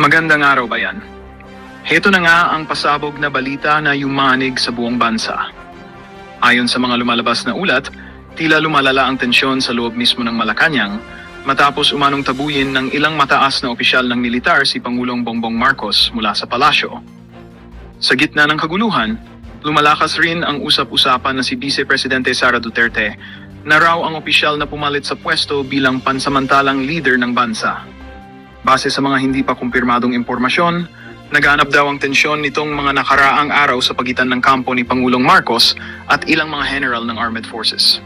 Magandang araw bayan. Heto na nga ang pasabog na balita na yumanig sa buong bansa. Ayon sa mga lumalabas na ulat, tila lumalala ang tensyon sa loob mismo ng Malacanang matapos umanong tabuyin ng ilang mataas na opisyal ng militar si Pangulong Bongbong Marcos mula sa palasyo. Sa gitna ng kaguluhan, lumalakas rin ang usap-usapan na si Vice Presidente Sara Duterte na raw ang opisyal na pumalit sa pwesto bilang pansamantalang leader ng bansa. Base sa mga hindi pa kumpirmadong impormasyon, naganap daw ang tensyon nitong mga nakaraang araw sa pagitan ng kampo ni Pangulong Marcos at ilang mga general ng Armed Forces.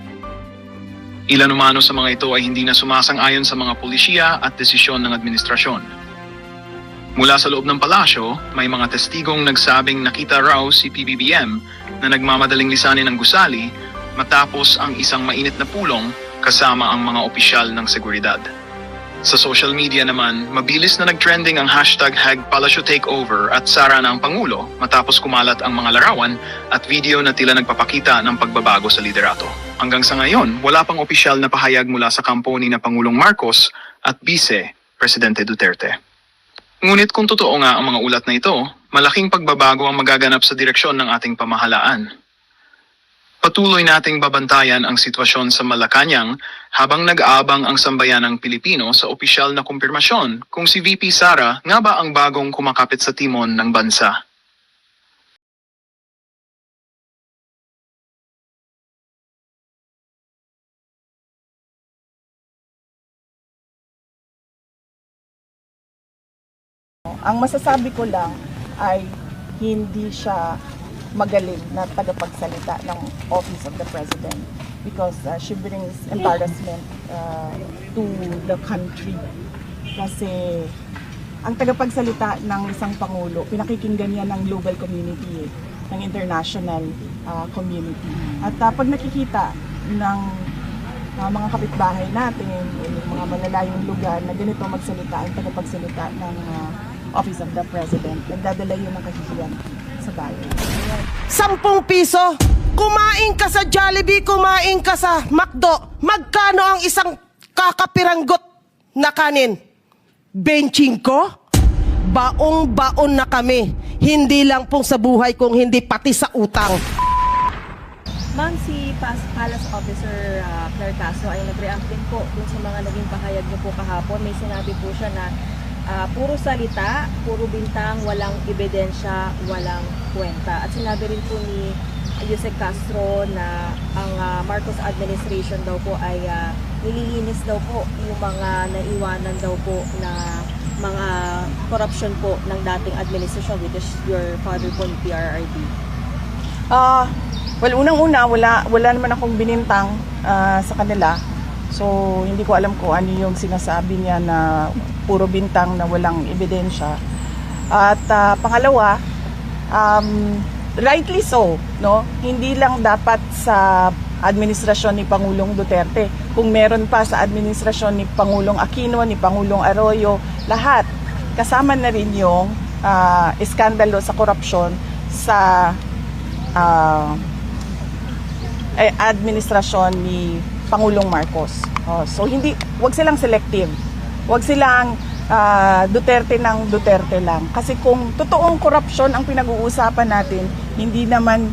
Ilan umano sa mga ito ay hindi na sumasang-ayon sa mga pulisya at desisyon ng administrasyon. Mula sa loob ng palasyo, may mga testigong nagsabing nakita raw si PBBM na nagmamadaling lisanin ng gusali matapos ang isang mainit na pulong kasama ang mga opisyal ng seguridad. Sa social media naman, mabilis na nag-trending ang hashtag Hag Palasyo Takeover at Sara na ang Pangulo matapos kumalat ang mga larawan at video na tila nagpapakita ng pagbabago sa liderato. Hanggang sa ngayon, wala pang opisyal na pahayag mula sa kampo ni na Pangulong Marcos at Vice Presidente Duterte. Ngunit kung totoo nga ang mga ulat na ito, malaking pagbabago ang magaganap sa direksyon ng ating pamahalaan. Patuloy nating babantayan ang sitwasyon sa Malacanang habang nag-aabang ang sambayanang Pilipino sa opisyal na kumpirmasyon kung si VP Sara nga ba ang bagong kumakapit sa timon ng bansa. Ang masasabi ko lang ay hindi siya magaling na tagapagsalita ng Office of the President because uh, she brings embarrassment uh, to the country. Kasi ang tagapagsalita ng isang Pangulo, pinakikinggan niya ng global community, eh, ng international uh, community. At uh, pag nakikita ng uh, mga kapitbahay natin, o yung mga malalayong lugar na ganito magsalita ang tagapagsalita ng uh, Office of the President, nagdadala yun ng kahihiyan sa bayan. Sampung piso. Kumain ka sa Jollibee, kumain ka sa McDo. Magkano ang isang kakapiranggot na kanin? Benching ko? Baong-baon na kami. Hindi lang pong sa buhay kung hindi pati sa utang. Ma'am, si Pas Palace Officer uh, Claire Caso ay nag-react din po dun sa mga naging pahayag niyo po kahapon. May sinabi po siya na ah, puro salita, puro bintang, walang ebidensya, walang kwenta. At sinabi rin po ni Yusek Castro na ang ah, Marcos administration daw po ay ah, nililinis daw po yung mga naiwanan daw po na mga corruption po ng dating administration which is your father po ni PRRD. Ah, well, unang-una, wala, wala naman akong binintang ah, sa kanila. So, hindi ko alam kung ano yung sinasabi niya na puro bintang na walang ebidensya. At ah, pangalawa, um, rightly so, no? Hindi lang dapat sa administrasyon ni Pangulong Duterte. Kung meron pa sa administrasyon ni Pangulong Aquino, ni Pangulong Arroyo, lahat. Kasama na rin yung ah, iskandalo sa korupsyon sa ah, eh, administrasyon ni Pangulong Marcos. Oh, so hindi wag silang selective. Wag silang ah, Duterte ng Duterte lang. Kasi kung totoong korupsyon ang pinag-uusapan natin, hindi naman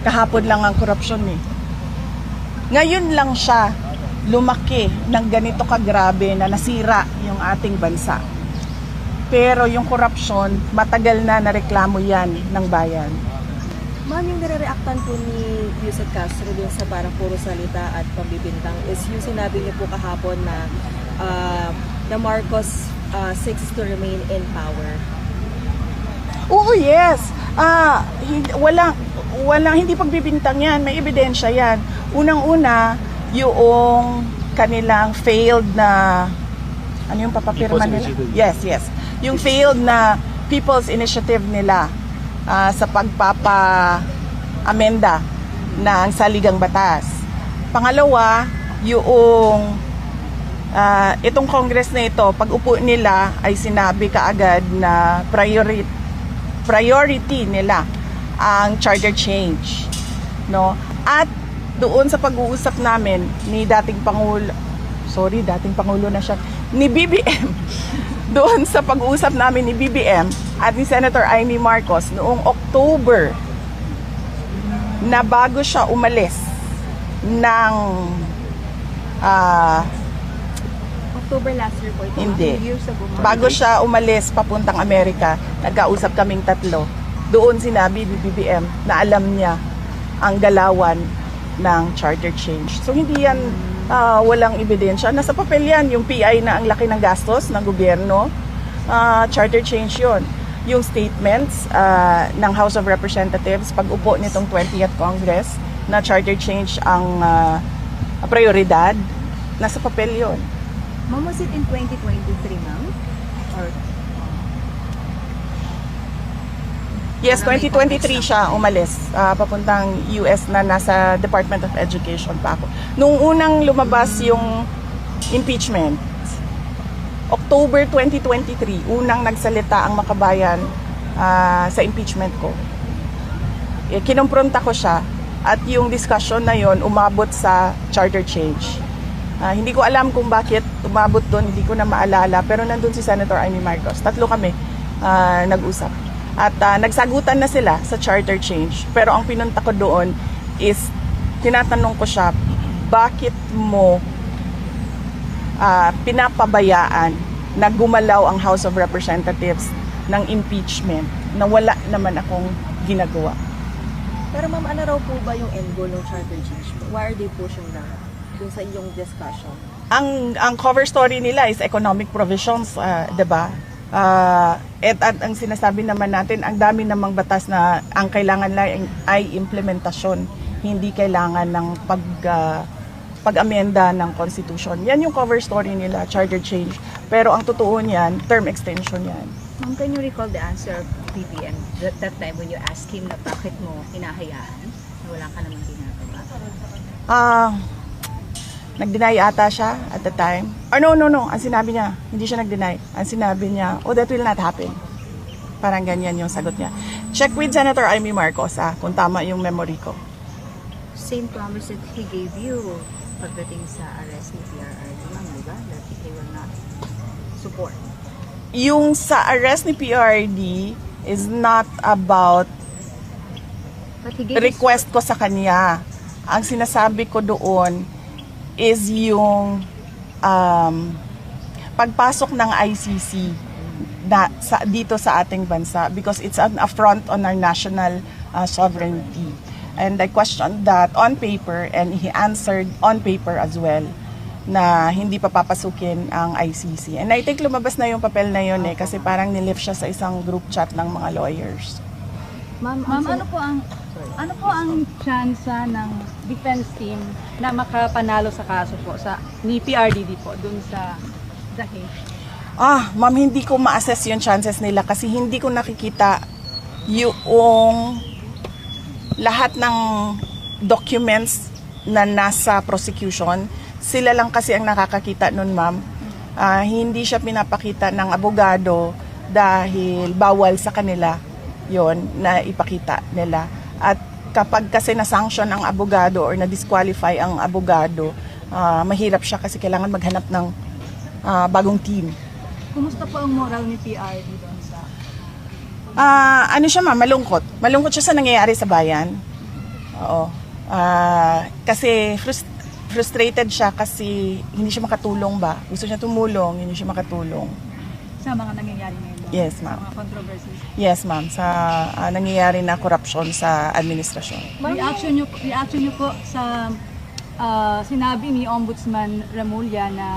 kahapon lang ang korupsyon eh. Ngayon lang siya lumaki ng ganito kagrabe na nasira yung ating bansa. Pero yung korupsyon, matagal na nareklamo yan ng bayan. Ma'am, yung nare-reactan po ni Yusek Castro dun sa parang puro salita at pambibintang is yung sinabi niyo po kahapon na uh, the Marcos uh, seeks to remain in power. Oo, yes. Ah, hindi, walang walang hindi pagbibintang 'yan, may ebidensya 'yan. Unang-una, yung kanilang failed na ano yung papapirma nila? Yes, yes. Yung failed na people's initiative nila ah, sa pagpapa amenda ng saligang batas. Pangalawa, yung Ah, itong Congress na ito, pag upo nila ay sinabi kaagad na priority priority nila ang charter change, no? At doon sa pag-uusap namin ni dating pangulo, sorry, dating pangulo na siya, ni BBM doon sa pag-uusap namin ni BBM at ni Senator Amy Marcos noong October na bago siya umalis ng ah, October last year po ito. Hindi. Two years ago. ma'am. bago siya umalis papuntang Amerika, nagkausap kaming tatlo. Doon sinabi ni BBM na alam niya ang galawan ng charter change. So hindi yan ah, walang ebidensya. Nasa papel yan, yung PI na ang laki ng gastos ng gobyerno, ah, charter change yon yung statements ah, ng House of Representatives pag upo nitong 20th Congress na charter change ang ah, prioridad, nasa papel yon. Ma'am, was it in 2023, ma'am? Or Yes, Para may 2023 siya umalis ah, papuntang US na nasa Department of Education pa ako. Nung unang lumabas yung impeachment, October 2023, unang nagsalita ang makabayan ah, sa impeachment ko. Eh, kinumpronta ko siya at yung discussion na yon umabot sa charter change. Ah, hindi ko alam kung bakit umabot doon, hindi ko na maalala, pero nandun si Senator Amy Marcos. Tatlo kami ah, nag-usap. At ah, nagsagutan na sila sa charter change. Pero ang pinunta ko doon is, tinatanong ko siya, bakit mo ah, pinapabayaan na gumalaw ang House of Representatives ng impeachment na wala naman akong ginagawa. Pero ma'am, ano raw po ba yung end goal ng charter change? Why are they pushing that? Dun sa iyong discussion. ang ang cover story nila is economic provisions, ah, 'di ba? Ah, at, at ang sinasabi naman natin, ang dami namang batas na ang kailangan lang ay implementasyon, hindi kailangan ng pag ah, pag-amenda ng constitution. Yan yung cover story nila, charter change. Pero ang totoo niyan, term extension yan. Ma'am, can you recall the answer of BBM that, that time when you asked him na bakit mo hinahayaan na wala ka namang ginagawa? Ah, nag-deny ata siya at the time. Or no, no, no. Ang sinabi niya, hindi siya nag-deny. Ang sinabi niya, oh, that will not happen. Parang ganyan yung sagot niya. Check with Senator Amy Marcos, ah, kung tama yung memory ko. Same promise that he gave you pagdating sa arrest ni PRRD, ma'am, di ba? That he will not support. Yung sa arrest ni PRD is not about request ko sa kanya. Ang sinasabi ko doon is yung um, pagpasok ng ICC na, sa, dito sa ating bansa because it's an affront on our national uh, sovereignty. And I questioned that on paper and he answered on paper as well na hindi pa papasukin ang ICC. And I think lumabas na yung papel na yun eh kasi parang nilift siya sa isang group chat ng mga lawyers. Ma'am, Ma'am, ano po ang ano po ang tsansa ng defense team na makapanalo sa kaso po sa ni PRDD po dun sa The Hague? Ah, ma'am, hindi ko ma-assess yung chances nila kasi hindi ko nakikita yung lahat ng documents na nasa prosecution. Sila lang kasi ang nakakakita nun, ma'am. Ah, hindi siya pinapakita ng abogado dahil bawal sa kanila yon na ipakita nila. At kapag kasi na-sanction ang abogado or na-disqualify ang abogado, ah, mahirap siya kasi kailangan maghanap ng ah, bagong team. Kumusta po ang moral ni PRD doon sa Ah, ano siya ma'am, malungkot. Malungkot siya sa nangyayari sa bayan. Oo. Ah, kasi frus- frustrated siya kasi hindi siya makatulong ba. Gusto niya tumulong, hindi siya makatulong. Sa mga nangyayari ngayon? Yes, ma'am. Mga controversies. Yes, ma'am, sa ah, nangyayari na korupsyon sa administrasyon. Reaction niyo reaction niyo po sa ah, sinabi ni Ombudsman Remulla na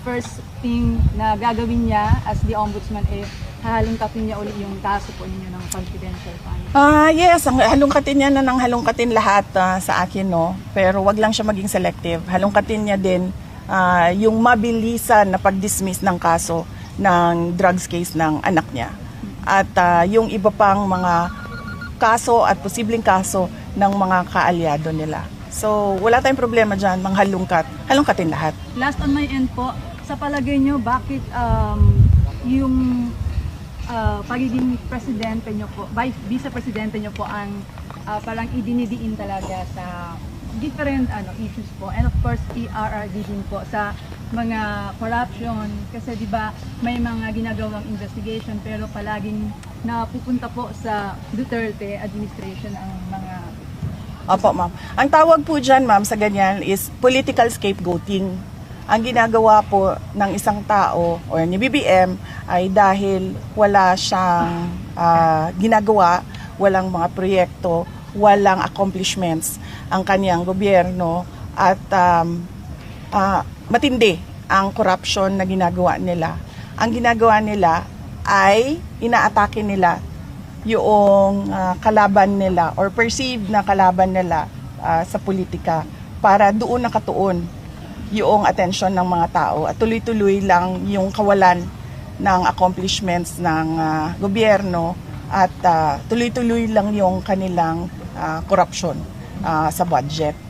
first thing na gagawin niya as the ombudsman eh hahalungkatin niya ulit yung kaso po ninyo ng confidential fund. Ah, yes, ang halungkatin niya na ng halungkatin lahat ah, sa akin, no. Pero wag lang siya maging selective. Halungkatin niya din ah, yung mabilisan na pag-dismiss ng kaso ng drugs case ng anak niya. At ah, yung iba pang mga kaso at posibleng kaso ng mga kaalyado nila. So, wala tayong problema dyan, mga halungkat. Halungkatin lahat. Last on my end po, sa palagay niyo bakit um, yung ah, pagiging presidente niyo po, vice vice presidente niyo po ang ah, parang idinidiin talaga sa different ano issues po and of course PRRD din po sa mga corruption kasi 'di ba may mga ginagawang investigation pero palaging napupunta po sa Duterte administration ang mga Opo, ma'am. Ang tawag po dyan, ma'am, sa ganyan is political scapegoating. Ang ginagawa po ng isang tao o ni BBM ay dahil wala siyang ah, ginagawa, walang mga proyekto, walang accomplishments ang kanyang gobyerno at um, ah, matindi ang corruption na ginagawa nila. Ang ginagawa nila ay inaatake nila yung ah, kalaban nila or perceived na kalaban nila ah, sa politika para doon nakatuon yung attention ng mga tao at tuloy-tuloy lang yung kawalan ng accomplishments ng ah, gobyerno at ah, tuloy-tuloy lang yung kanilang ah, corruption ah, sa budget.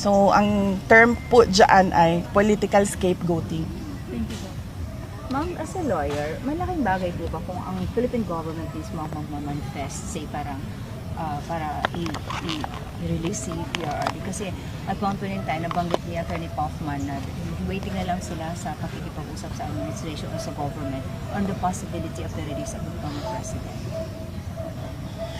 So, ang term po dyan ay political scapegoating. Thank you. Ma'am, as a lawyer, malaking bagay po ba kung ang Philippine government mismo ang magmamanifest, say parang ah, para i-release si PRRD? Kasi at one point in time, nabanggit ni Attorney Kaufman na waiting na lang sila sa pakikipag-usap sa administration o sa government on the possibility of the release of the former president.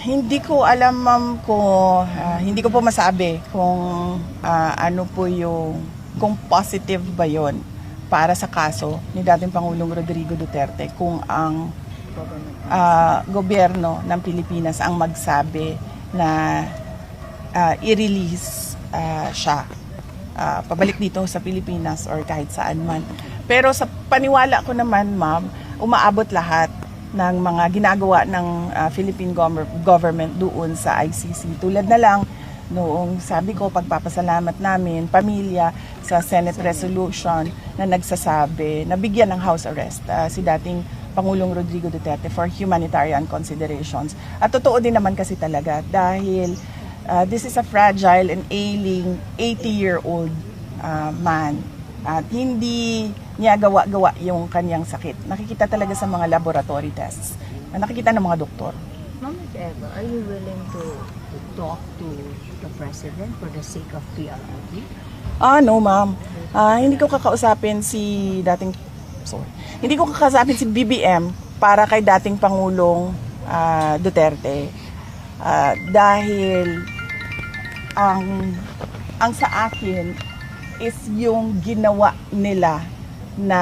Hindi ko alam ma'am kung ah, hindi ko po masabi kung ah, ano po yung kung positive ba yon para sa kaso ni dating Pangulong Rodrigo Duterte kung ang ah, gobyerno ng Pilipinas ang magsabi na ah, i-release ah, siya ah, pabalik dito sa Pilipinas or kahit saan man. Pero sa paniwala ko naman, ma'am, umaabot lahat ng mga ginagawa ng ah, Philippine gover- government doon sa ICC. Tulad na lang noong sabi ko pagpapasalamat namin pamilya sa Senate resolution na nagsasabi na bigyan ng house arrest ah, si dating Pangulong Rodrigo Duterte for humanitarian considerations. At totoo din naman kasi talaga dahil uh, this is a fragile and ailing 80-year-old uh, man. At hindi niya gawa-gawa yung kanyang sakit. Nakikita talaga sa mga laboratory tests. Na nakikita ng mga doktor. Ma'am, if ever, are you willing to talk to the president for the sake of PRRD? Ah, no, ma'am. Ah, hindi ko kakausapin si dating sorry. Hindi ko kakausapin si BBM para kay dating Pangulong ah, Duterte. Ah, dahil ang ang sa akin is yung ginawa nila na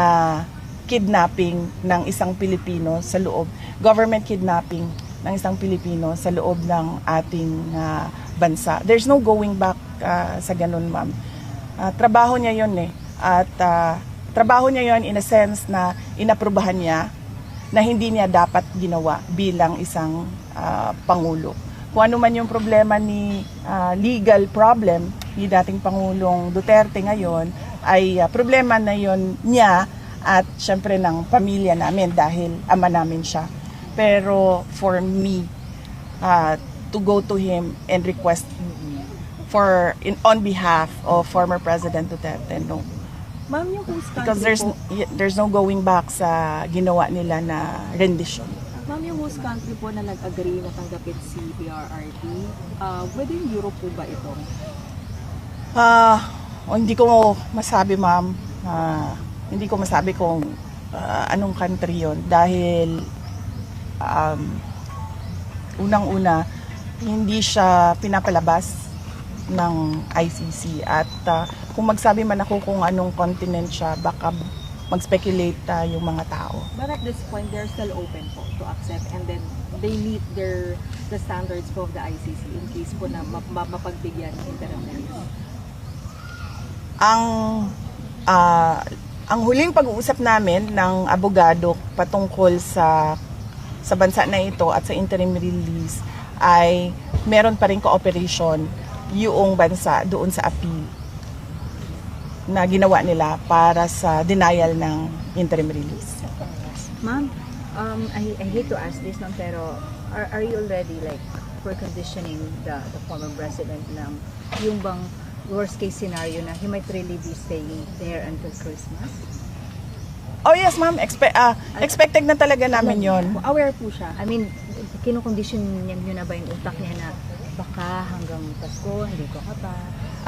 kidnapping ng isang Pilipino sa loob, government kidnapping ng isang Pilipino sa loob ng ating ah, bansa. There's no going back ah, sa ganun, ma'am. Ah, trabaho niya yon eh. At ah, trabaho niya yon in a sense na inaprubahan niya na hindi niya dapat ginawa bilang isang ah, pangulo. Kung ano man yung problema ni ah, legal problem ni dating Pangulong Duterte ngayon ay ah, problema na yon niya at syempre ng pamilya namin dahil ama namin siya. Pero for me, ah, to go to him and request for in on behalf of former President Duterte, no. Ma'am, yung whose country Because there's po, there's no going back sa ginawa nila na rendition. ma'am, yung whose country po na nag-agree na tanggapin si PRRD, uh, within Europe po ba ito? Ah, o hindi ko masabi ma'am. Ah, hindi ko masabi kung ah, anong country 'yon dahil um, unang-una hindi siya pinapalabas ng ICC at ah, kung magsabi man ako kung anong continent siya baka mag-speculate ah, yung mga tao. But at this point, they're still open po to accept and then they meet their the standards po of the ICC in case po na ma- ma- mapagbigyan release. Ang ah, ang huling pag-uusap namin ng abogado patungkol sa sa bansa na ito at sa interim release ay meron pa rin cooperation yung bansa doon sa appeal na ginawa nila para sa denial ng interim release. Ma'am, um, I, I hate to ask this, ma'am, pero are, are you already like for conditioning the, the former president ng yung bang worst case scenario na he might really be staying there until Christmas? Oh yes ma'am, Expe- ah, expected na talaga namin yon. Aware po siya. I mean, kinukondisyon niya niyo na ba yung utak niya na baka hanggang Pasko, hindi ko ka pa?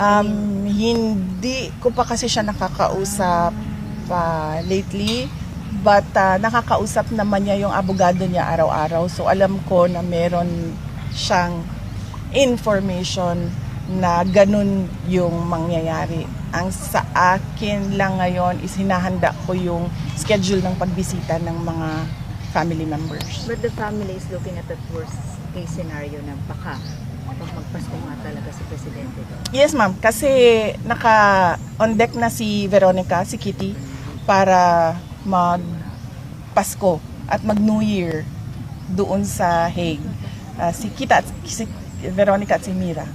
Um, hindi ko pa kasi siya nakakausap uh, lately. But uh, nakakausap naman niya yung abogado niya araw-araw. So alam ko na meron siyang information na ganun yung mangyayari. Ang sa akin lang ngayon is hinahanda ko yung schedule ng pagbisita ng mga family members. But the family is looking at that worst case scenario na baka pag magpasko nga talaga si Presidente. Yes, ma'am. Kasi naka on deck na si Veronica, si Kitty, para mag Pasko at mag New Year doon sa Hague. Ah, si Kita at si Veronica at si Mira.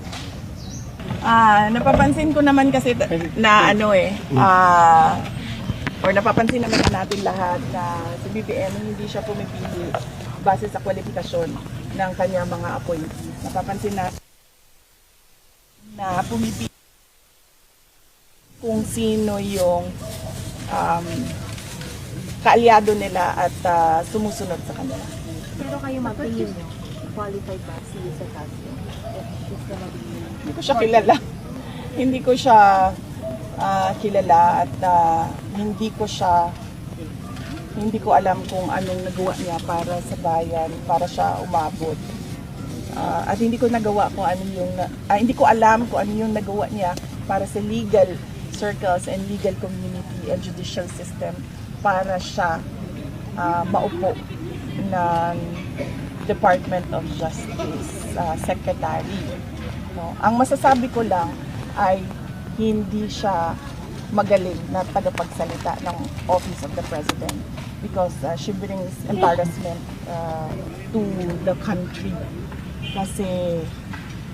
Ah, napapansin ko naman kasi na ano eh, ah, or napapansin naman natin lahat na si BBM hindi siya pumipili base sa kwalifikasyon ng kanyang mga appointees. Napapansin na na pumipili kung sino yung um, kaalyado nila at ah, sumusunod sa kanila. Pero kayo mag-tingin nyo, qualified ba si Lisa Casio? If she's gonna be Hindi ko siya kilala. hindi ko siya ah, kilala at ah, hindi ko siya hindi ko alam kung anong nagawa niya para sa bayan, para siya umabot. Ah, at hindi ko nagawa kung ano yung ah, hindi ko alam kung ano yung nagawa niya para sa legal circles and legal community and judicial system para siya ah, maupo ng Department of Justice ah, Secretary. No? Ang masasabi ko lang ay hindi siya magaling na tagapagsalita ng Office of the President because uh, she brings embarrassment uh, to the country. Kasi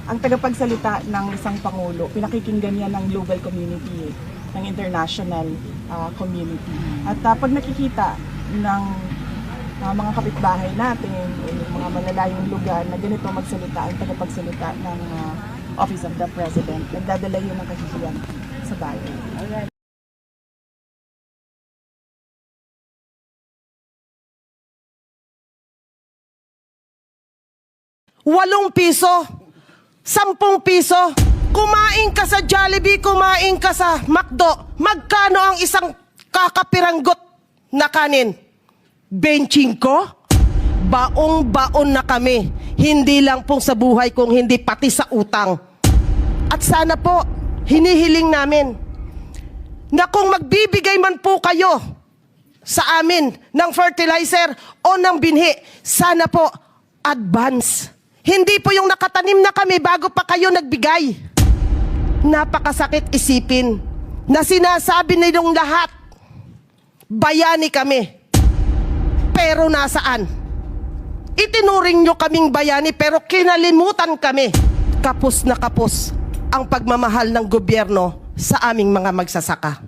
ang tagapagsalita ng isang pangulo, pinakikinggan niya ng global community, eh, ng international uh, community. At uh, pag nakikita ng uh, mga kapitbahay natin o yung mga malalayong lugar na ganito magsalita ang tagapagsalita ng uh, Office of the President, nagdadala yun ng kahihiyan sa bayan. Walong piso, sampung piso, kumain ka sa Jollibee, kumain ka sa McDo, magkano ang isang kakapiranggot na kanin? Benching ko? Baong-baon na kami. Hindi lang pong sa buhay kung hindi pati sa utang. At sana po, hinihiling namin na kung magbibigay man po kayo sa amin ng fertilizer o ng binhi, sana po advance. Hindi po yung nakatanim na kami bago pa kayo nagbigay. Napakasakit isipin na sinasabi nilang lahat, bayani kami. Pero nasaan? Itinuring nyo kaming bayani pero kinalimutan kami. Kapos na kapos ang pagmamahal ng gobyerno sa aming mga magsasaka.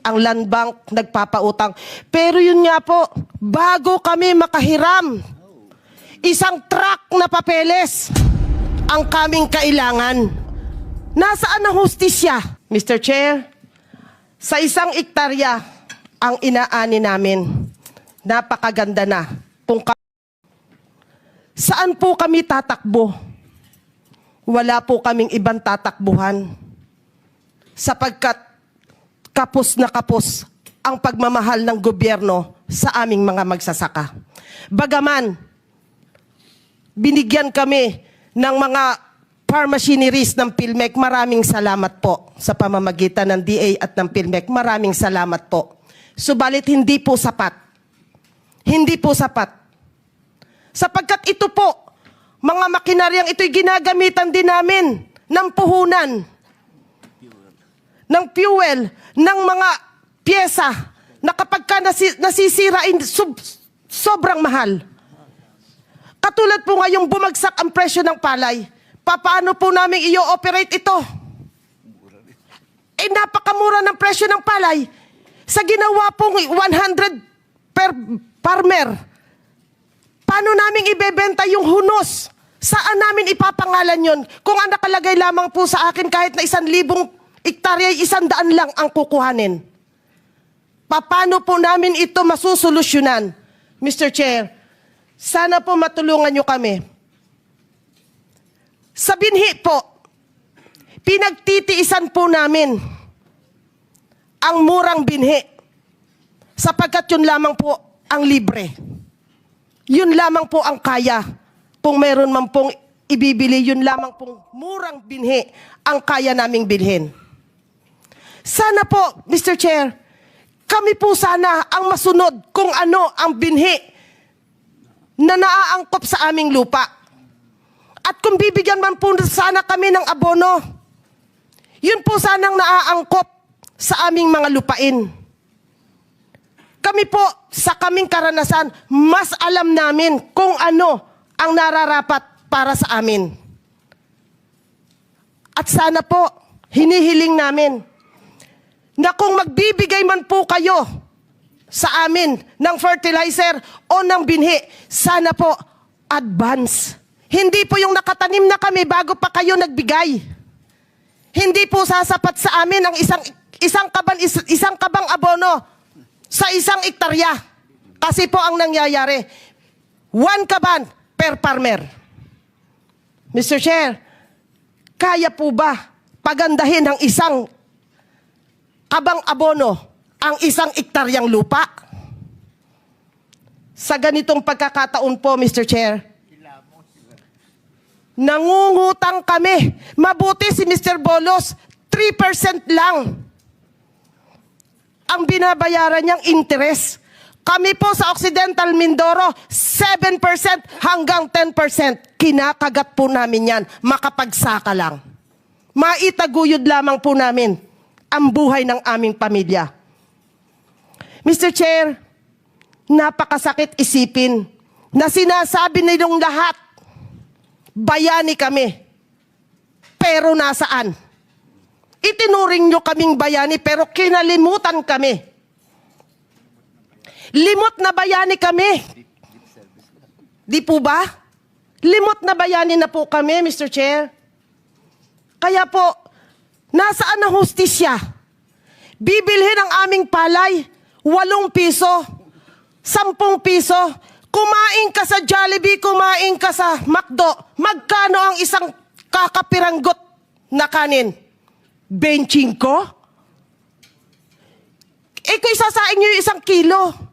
Ang land bank nagpapautang. Pero yun nga po, bago kami makahiram, isang truck na papeles ang kaming kailangan. Nasaan ang hustisya? Mr. Chair, sa isang iktarya ang inaani namin. Napakaganda na. Kung ka- Saan po kami tatakbo? Wala po kaming ibang tatakbuhan. Sapagkat kapos na kapos ang pagmamahal ng gobyerno sa aming mga magsasaka. Bagaman, binigyan kami ng mga farm machineries ng PhilMec. Maraming salamat po sa pamamagitan ng DA at ng PhilMec. Maraming salamat po. Subalit hindi po sapat. Hindi po sapat. Sapagkat ito po, mga makinaryang ito'y ginagamitan din namin ng puhunan, ng fuel, ng mga pyesa na kapag ka nasi- nasisirain, sub- sobrang mahal. Katulad po ngayong bumagsak ang presyo ng palay, paano po namin i-operate ito? Eh napakamura ng presyo ng palay. Sa ginawa pong 100 per farmer, paano namin ibebenta yung hunos? Saan namin ipapangalan yon? Kung ang nakalagay lamang po sa akin kahit na isang libong ektarya, isang daan lang ang kukuhanin. Paano po namin ito masusolusyonan? Mr. Chair, sana po matulungan nyo kami. Sa binhi po, pinagtitiisan po namin ang murang binhi. Sapagkat yun lamang po ang libre. Yun lamang po ang kaya. Kung meron man pong ibibili, yun lamang pong murang binhi ang kaya naming bilhin. Sana po, Mr. Chair, kami po sana ang masunod kung ano ang binhi na naaangkop sa aming lupa. At kung bibigyan man po sana kami ng abono, yun po sanang naaangkop sa aming mga lupain. Kami po, sa kaming karanasan, mas alam namin kung ano ang nararapat para sa amin. At sana po, hinihiling namin na kung magbibigay man po kayo sa amin ng fertilizer o ng binhi, sana po advance. Hindi po yung nakatanim na kami bago pa kayo nagbigay. Hindi po sasapat sa amin ang isang isang kaban is- isang kabang abono sa isang ektarya. Kasi po ang nangyayari, one kaban per farmer. Mr. Chair, kaya po ba pagandahin ng isang kabang abono ang isang ektaryang lupa? Sa ganitong pagkakataon po, Mr. Chair, nangungutang kami. Mabuti si Mr. Bolos, 3% lang ang binabayaran niyang interest. Kami po sa Occidental Mindoro, 7% hanggang 10%. Kinakagat po namin yan, makapagsaka lang. Maitaguyod lamang po namin ang buhay ng aming pamilya. Mr. Chair, napakasakit isipin na sinasabi nilang lahat, bayani kami. Pero nasaan? Itinuring nyo kaming bayani pero kinalimutan kami. Limot na bayani kami. Di po ba? Limot na bayani na po kami, Mr. Chair. Kaya po, nasaan ang hustisya? Bibilhin ang aming palay, walong piso, sampung piso. Kumain ka sa Jollibee, kumain ka sa McDo. Magkano ang isang kakapiranggot na kanin? Benching ko? Eh kung isasain nyo yung isang kilo,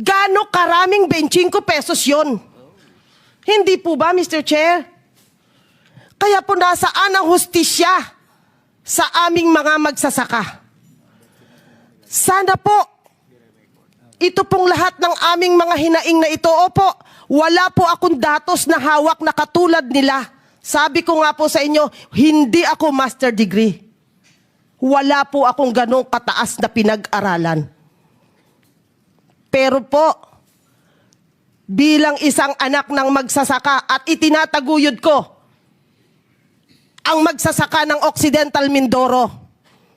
gano karaming 25 pesos yon? Hindi po ba, Mr. Chair? Kaya po nasaan ang hustisya sa aming mga magsasaka? Sana po, ito pong lahat ng aming mga hinaing na ito, opo, wala po akong datos na hawak na katulad nila. Sabi ko nga po sa inyo, hindi ako master degree. Wala po akong ganong kataas na pinag-aralan. Pero po, bilang isang anak ng magsasaka at itinataguyod ko ang magsasaka ng Occidental Mindoro.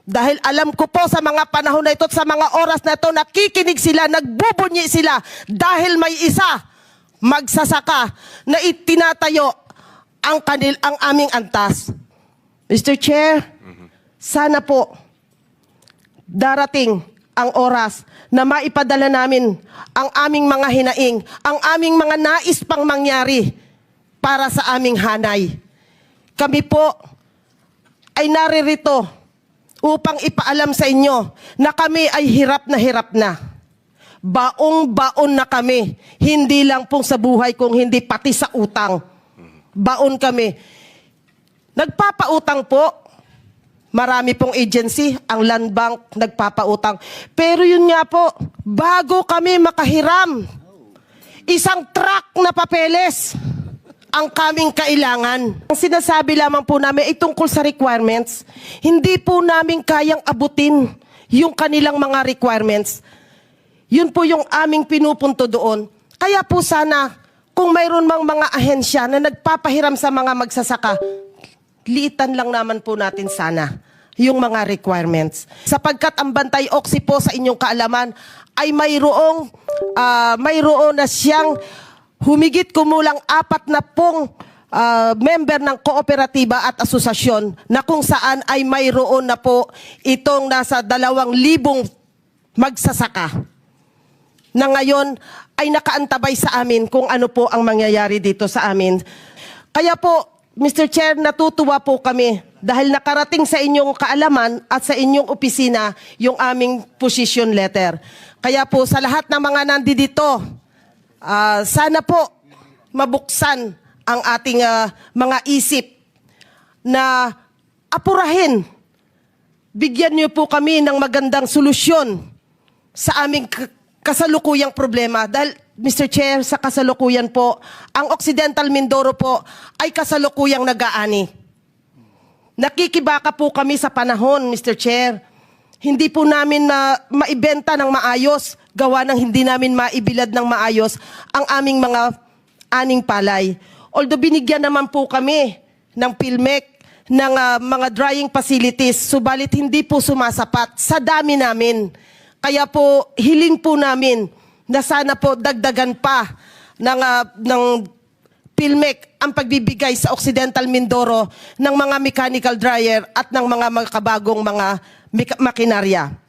Dahil alam ko po sa mga panahon na ito at sa mga oras na ito, nakikinig sila, nagbubunyi sila dahil may isa magsasaka na itinatayo ang kanil ang aming antas. Mr. Chair, sana po darating ang oras na maipadala namin ang aming mga hinaing, ang aming mga nais pang mangyari para sa aming hanay. Kami po ay naririto upang ipaalam sa inyo na kami ay hirap na hirap na. Baong-baon na kami. Hindi lang pong sa buhay kung hindi pati sa utang. Baon kami. Nagpapautang po. Marami pong agency, ang Land Bank nagpapautang. Pero yun nga po, bago kami makahiram, isang truck na papeles ang kaming kailangan. Ang sinasabi lamang po namin ay tungkol sa requirements. Hindi po namin kayang abutin yung kanilang mga requirements. Yun po yung aming pinupunto doon. Kaya po sana, kung mayroon mang mga ahensya na nagpapahiram sa mga magsasaka, liitan lang naman po natin sana yung mga requirements. Sapagkat ang Bantay Oxy po sa inyong kaalaman ay mayroong, ah, mayroon na siyang humigit kumulang apat na pong ah, member ng kooperatiba at asosasyon na kung saan ay mayroon na po itong nasa dalawang libong magsasaka na ngayon ay nakaantabay sa amin kung ano po ang mangyayari dito sa amin. Kaya po, Mr. Chair, natutuwa po kami dahil nakarating sa inyong kaalaman at sa inyong opisina yung aming position letter. Kaya po sa lahat ng mga nandito, ah, sana po mabuksan ang ating ah, mga isip na apurahin. Bigyan niyo po kami ng magandang solusyon sa aming kasalukuyang problema. Dahil, Mr. Chair, sa kasalukuyan po, ang Occidental Mindoro po ay kasalukuyang nag-aani. Nakikibaka po kami sa panahon, Mr. Chair. Hindi po namin na maibenta ng maayos, gawa ng hindi namin maibilad ng maayos ang aming mga aning palay. Although binigyan naman po kami ng PhilMec, ng ah, mga drying facilities, subalit hindi po sumasapat sa dami namin. Kaya po, hiling po namin na sana po dagdagan pa ng, ah, ng PhilMec ang pagbibigay sa Occidental Mindoro ng mga mechanical dryer at ng mga makabagong mga makinarya.